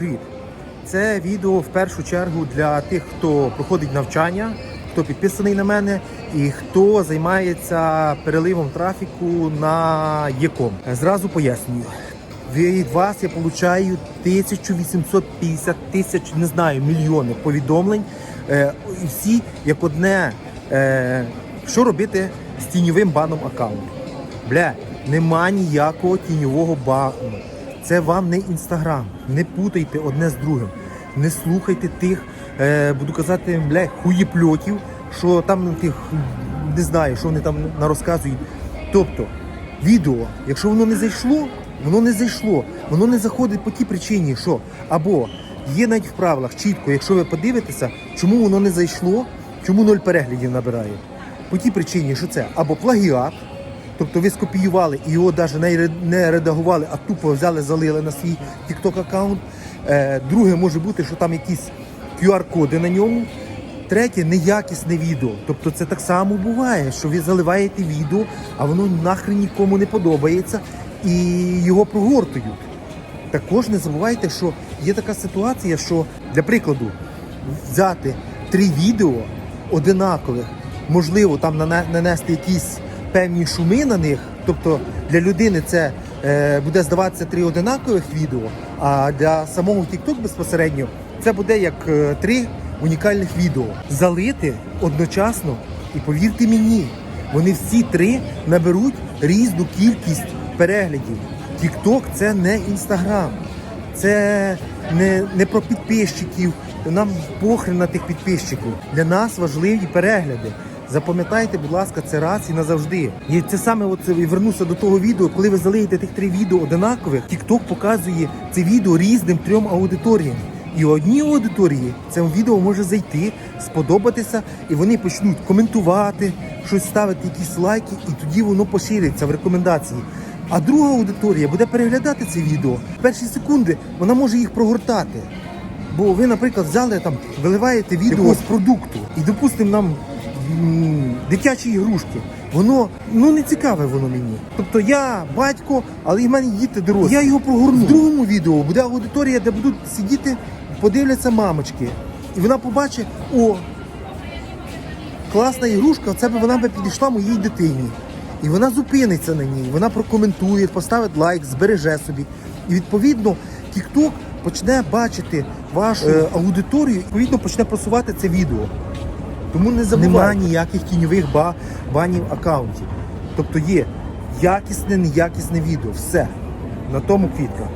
Привіт! Це відео в першу чергу для тих, хто проходить навчання, хто підписаний на мене і хто займається переливом трафіку на ЄКОМ. Зразу пояснюю. Від вас я получаю 1850 тисяч, не знаю, мільйони повідомлень. Е, і всі як одне, е, що робити з тіньовим баном аккаунту. Бля, нема ніякого тіньового бану. Це вам не інстаграм. Не путайте одне з другим. Не слухайте тих, е, буду казати, бля, хуєпльотів, що там тих, не знаю, що вони там нарозказують. Тобто, відео, якщо воно не зайшло, воно не зайшло. Воно не заходить по тій причині, що або є навіть в правилах чітко, якщо ви подивитеся, чому воно не зайшло, чому ноль переглядів набирає. По тій причині, що це або плагіат, Тобто ви скопіювали і його навіть не ре- не редагували, а тупо взяли, залили на свій TikTok аккаунт. Е, друге може бути, що там якісь QR-коди на ньому. Третє неякісне відео. Тобто це так само буває, що ви заливаєте відео, а воно нахрен нікому не подобається і його прогортують. Також не забувайте, що є така ситуація, що для прикладу взяти три відео одинакових, можливо, там нане- нанести якісь певні шуми на них. Тобто для людини це е, буде здаватися три одинакових відео, а для самого TikTok безпосередньо це буде як е, три унікальних відео. Залити одночасно, і повірте мені, вони всі три наберуть різну кількість переглядів. TikTok – це не інстаграм, це не, не про підписчиків. Нам похрен на тих підписчиків. Для нас важливі перегляди. Запам'ятайте, будь ласка, це раз і назавжди. І це саме от і вернуся до того відео, коли ви залиєте тих три відео одинакових, TikTok показує це відео різним трьом аудиторіям. І одній аудиторії це відео може зайти, сподобатися, і вони почнуть коментувати, щось ставити, якісь лайки, і тоді воно пошириться в рекомендації. А друга аудиторія буде переглядати це відео. В перші секунди вона може їх прогортати. Бо ви, наприклад, взяли там, виливаєте відео з продукту, і, допустимо, нам дитячі ігрушки. Воно ну не цікаве воно мені. Тобто я батько, але і в мене діти дорослі. Я його прогорну. В другому відео буде аудиторія, де будуть сидіти, подивляться мамочки. І вона побачить, о, класна ігрушка, це б вона би підійшла моїй дитині. І вона зупиниться на ній, вона прокоментує, поставить лайк, збереже собі. І відповідно TikTok почне бачити вашу е, аудиторію, і відповідно почне просувати це відео. Тому не забувайте. Немає ніяких тіньових ба- банів аккаунтів. Тобто є якісне, неякісне відео. Все. На тому квітка.